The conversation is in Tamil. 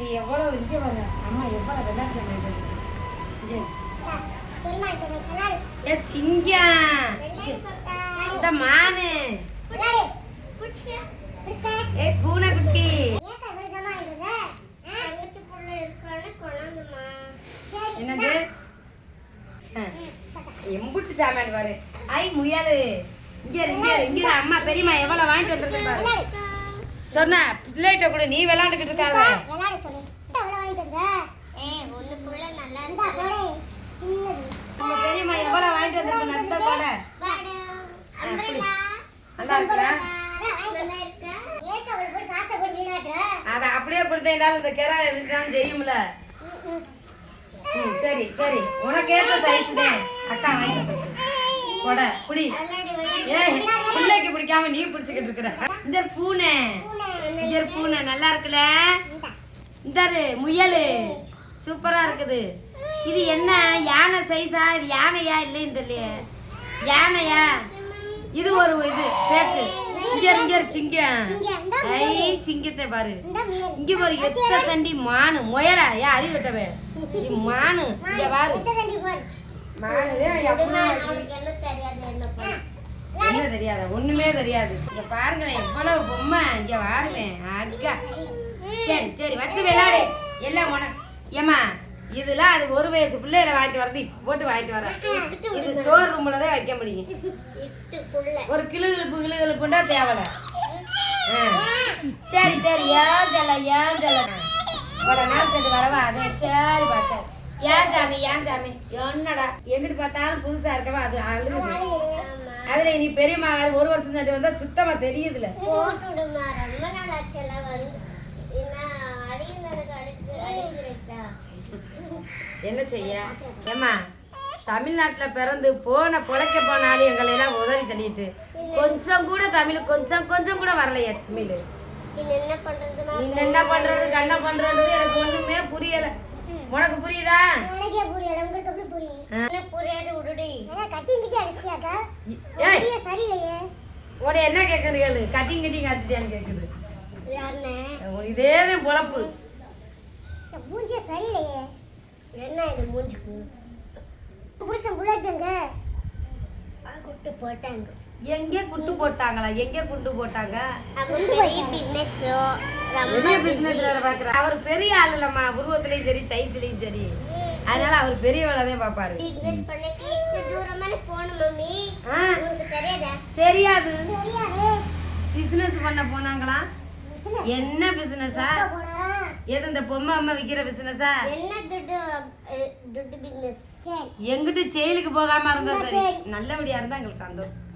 இங்க எவ்வளோ இங்கே வர அம்மா எவ்வளோ வெள்ளாட்டு சட்டை இது இங்க. ஏ சிங்கம். இந்த மானு. ஏ பூனை குட்டி என்னது எம்புட்டு சாமான் பாரு. ஐ முயலு. இங்க இரு, இங்க அம்மா பெரியம்மா எவ்வளவு வாங்கிட்டு வந்துருக்கு பாரு. சொன்ன பிள்ளைகிட்ட கூட. நீ விளையாண்டுக்கிட்டு இருக்காத. உங்க பெரியம்மா எவ்வளவு வாங்கிட்டு வந்திருக்கு? நத்த போல. நல்லா இருக்குடா அத அப்படியே கொடுத்தேன் இந்த கிரா இருக்கான்னு செய்யும்ல. ம், சரி சரி. உனக்கு ஏற்ற சைஸ் தான் அக்கா வாங்கிட்டு கொட குடி ஏய் பிள்ளைக்கு பிடிக்காம நீ பிடிச்சிக்கிட்டு இருக்கிற. இந்த பூனை. ஒரு பூனை நல்லா இருக்குல்ல? இந்த. முயலு. சூப்பரா இருக்குது. இது என்ன? யானை சைஸா இது யானையா? இல்லைன்னு தெரியல யானையா? இது ஒரு இது பேக்கு. இங்க இரு, இங்க சிங்கம் ஐ சிங்கத்தை பாரு. இங்க ஒரு எத்த தண்டி மானு. முயலா? ஏ அறிவு கட்டவே மானு. இங்க பாரு. மானு என்ன தெரியாத? ஒண்ணுமே தெரியாது. இங்க பாருங்களேன் எவ்வளவு பொம்மை. இங்க வாருவேன் அக்கா. சரி சரி வச்சு விளையாடு. எல்லாம் உனக்கு ஏமா இதெல்லாம் அது ஒரு வயசு பிள்ளையில வாங்கிட்டு வரது போட்டு வாங்கிட்டு வரேன் இது ஸ்டோர் ரூம்ல தான் வைக்க முடியும். ஒரு கிளுகிழப்பு கிளுகிழப்புண்டா தேவலை? ஆ. சரி சரி ஏன் சொல்ல ஏன் சொல்ல இவ்வளோ நாள் சென்று வரவா? அதே சரி பார்த்தேன் ஏன் சாமி ஏன் சாமி? என்னடா எங்கிட்டு பார்த்தாலும் புதுசா இருக்கவா? அது அழுகுது அதுல நீ பெரியம்மா ஒரு வருஷம் சென்று வந்தா சுத்தமா தெரியுதுல. என்ன செய்ய? ஏம்மா தமிழ்நாட்டுல பிறந்து போன பொழைக்க போனாலும் எங்களை எல்லாம் உதறி தள்ளிட்டு. கொஞ்சம் கூட தமிழ் கொஞ்சம் கொஞ்சம் கூட வரலையே தமிழ். என்ன பண்றது நீ என்ன பண்றது கண்ண பண்றது எனக்கு ஒண்ணுமே புரியல. உனக்கு புரியுதா? உன என்ன கேக்குது கேளு. கட்டிங் கட்டிங் அடிச்சிட்டியான்னு கேக்குது. யாருண்ணே உனக்கு இதே தான் பொழப்பு மூஞ்சியே சரியில்லையே. என்ன இது மூஞ்சிக்கு? புருஷன் புள்ளட்டுங்க குட்டு போட்டாங்க. எங்கே குட்டு போட்டாங்களா? எங்கே குண்டு போட்டாங்க? அவங்க பெரிய பிசினஸ் பெரிய பிசினஸ்ல பாக்குற அவர் பெரிய ஆள் இல்லம்மா உருவத்திலயும் சரி சைஸ்லயும் சரி. அதனால அவர் பெரிய வேலை தான் பாப்பாரு பிசினஸ் இந்த தூரமான மம்மி. உங்களுக்கு தெரியாதா? தெரியாது. தெரியாது. பிசினஸ் பண்ண போனாங்களா? என்ன பிசினஸா எது இந்த பொம்மை அம்மா விக்கிற பிசினஸா என்ன துட்டு துட்டு பிசினஸ் எங்கிட்டு செயலுக்கு போகாம இருந்தா சரி. நல்லபடியா இருந்தா எங்களுக்கு சந்தோஷம்.